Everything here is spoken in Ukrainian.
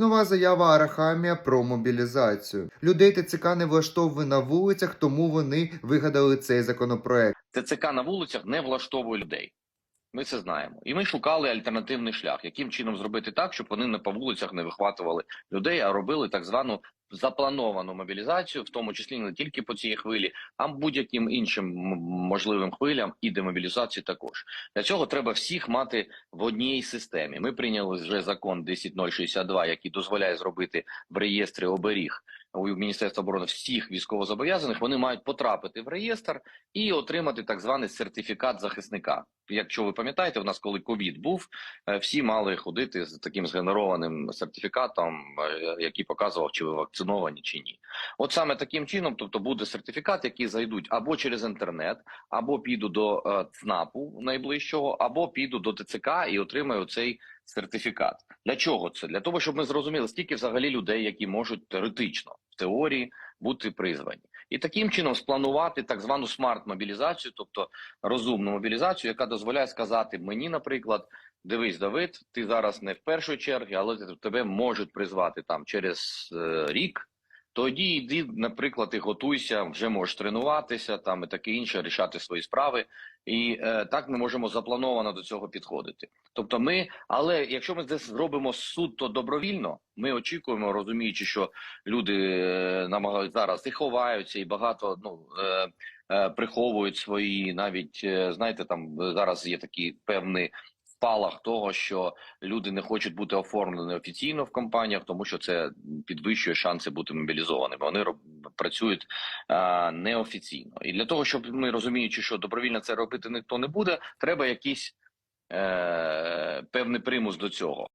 Нова заява Арахамія про мобілізацію. Людей ТЦК не влаштовує на вулицях, тому вони вигадали цей законопроект. ТЦК на вулицях не влаштовує людей. Ми це знаємо. І ми шукали альтернативний шлях, яким чином зробити так, щоб вони не по вулицях не вихватували людей, а робили так звану заплановану мобілізацію, в тому числі не тільки по цій хвилі, а будь-яким іншим можливим хвилям і демобілізації також. Для цього треба всіх мати в одній системі. Ми прийняли вже закон 10062, який дозволяє зробити в реєстрі оберіг у Міністерства оборони всіх військовозобов'язаних. Вони мають потрапити в реєстр і отримати так званий сертифікат захисника. Якщо ви пам'ятаєте, у нас коли ковід був, е, всі мали ходити з таким згенерованим сертифікатом, е, який показував, чи ви вакциновані чи ні. От саме таким чином, тобто буде сертифікат, який зайдуть або через інтернет, або піду до е, ЦНАПу найближчого, або піду до ТЦК і отримаю цей сертифікат. Для чого це? Для того, щоб ми зрозуміли, скільки взагалі людей, які можуть теоретично в теорії бути призвані, і таким чином спланувати так звану смарт-мобілізацію, тобто розумну мобілізацію, яка дозволяє сказати мені, наприклад, дивись, Давид, ти зараз не в першої черги, але тебе можуть призвати там через е, рік. Тоді йди, наприклад, і готуйся, вже можеш тренуватися там і таке інше, рішати свої справи. І е, так ми можемо заплановано до цього підходити. Тобто, ми, але якщо ми це зробимо суто добровільно, ми очікуємо, розуміючи, що люди е, намагають зараз і ховаються, і багато ну е, е, приховують свої, навіть е, знаєте, там зараз є такий певний спалах того, що люди не хочуть бути оформлені офіційно в компаніях, тому що це підвищує шанси бути мобілізованими. Вони працюють а, неофіційно. І для того, щоб ми розуміючи, що добровільно це робити ніхто не буде, треба якийсь е, певний примус до цього.